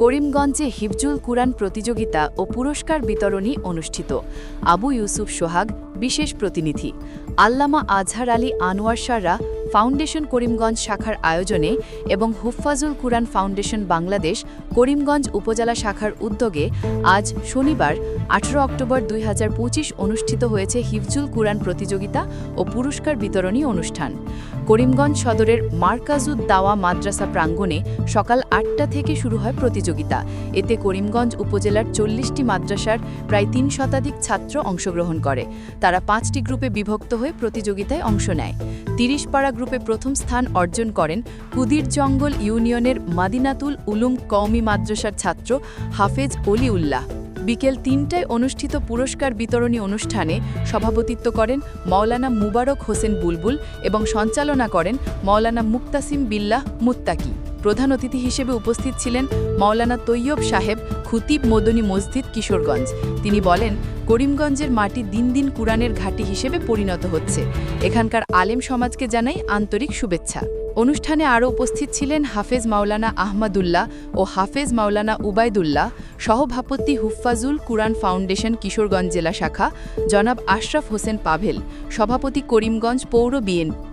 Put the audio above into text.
করিমগঞ্জে হিফজুল কুরআন প্রতিযোগিতা ও পুরস্কার বিতরণী অনুষ্ঠিত। আবু ইউসুফ সোহাগ, বিশেষ প্রতিনিধি। আল্লামা আজহার আলী আনোয়ার সাররা ফাউন্ডেশন করিমগঞ্জ শাখার আয়োজনে এবং হুফফাজুল কুরআন ফাউন্ডেশন বাংলাদেশ করিমগঞ্জ উপজেলা শাখার উদ্যোগে আজ শনিবার, আঠারো অক্টোবর দুই হাজার পঁচিশ অনুষ্ঠিত হয়েছে হিফজুল কুরআন প্রতিযোগিতা ও পুরস্কার বিতরণী অনুষ্ঠান। করিমগঞ্জ সদরের মার্কাজুদ দাওয়া মাদ্রাসা প্রাঙ্গণে সকাল আটটা থেকে শুরু হয় প্রতিযোগিতা। এতে করিমগঞ্জ উপজেলার চল্লিশটি মাদ্রাসার প্রায় তিন শতাধিক ছাত্র অংশগ্রহণ করে। তারা পাঁচটি গ্রুপে বিভক্ত হয়ে প্রতিযোগিতায় অংশ নেয়। তিরিশ পাড়া গ্রুপে প্রথম স্থান অর্জন করেন কুদির জঙ্গল ইউনিয়নের মাদিনাতুল উলুম কওমি মাদ্রাসার ছাত্র হাফেজ অলি উল্লাহ বিকেল তিনটায় অনুষ্ঠিত পুরস্কার বিতরণী অনুষ্ঠানে সভাপতিত্ব করেন মৌলানা মুবারক হোসেন বুলবুল এবং সঞ্চালনা করেন মৌলানা মুক্তাসিম বিল্লাহ মুত্তাকি। প্রধান অতিথি হিসেবে উপস্থিত ছিলেন মাওলানা তৈয়ব সাহেব খুতিব মদনী মসজিদ, কিশোরগঞ্জ। তিনি বলেন, করিমগঞ্জের মাটি দিন দিন কুরআনের ঘাঁটি হিসেবে পরিণত হচ্ছে। এখানকার আলেম সমাজকে জানাই আন্তরিক শুভেচ্ছা। অনুষ্ঠানে আরও উপস্থিত ছিলেন হাফেজ মাওলানা আহমদুল্লাহ ও হাফেজ মাওলানা উবায়দুল্লাহ, সহভাপতি হুফফাজুল কুরআন ফাউন্ডেশন, কিশোরগঞ্জ জেলা শাখা, জনাব আশরাফ হোসেন পাভেল, সভাপতি করিমগঞ্জ পৌর বিএনপি।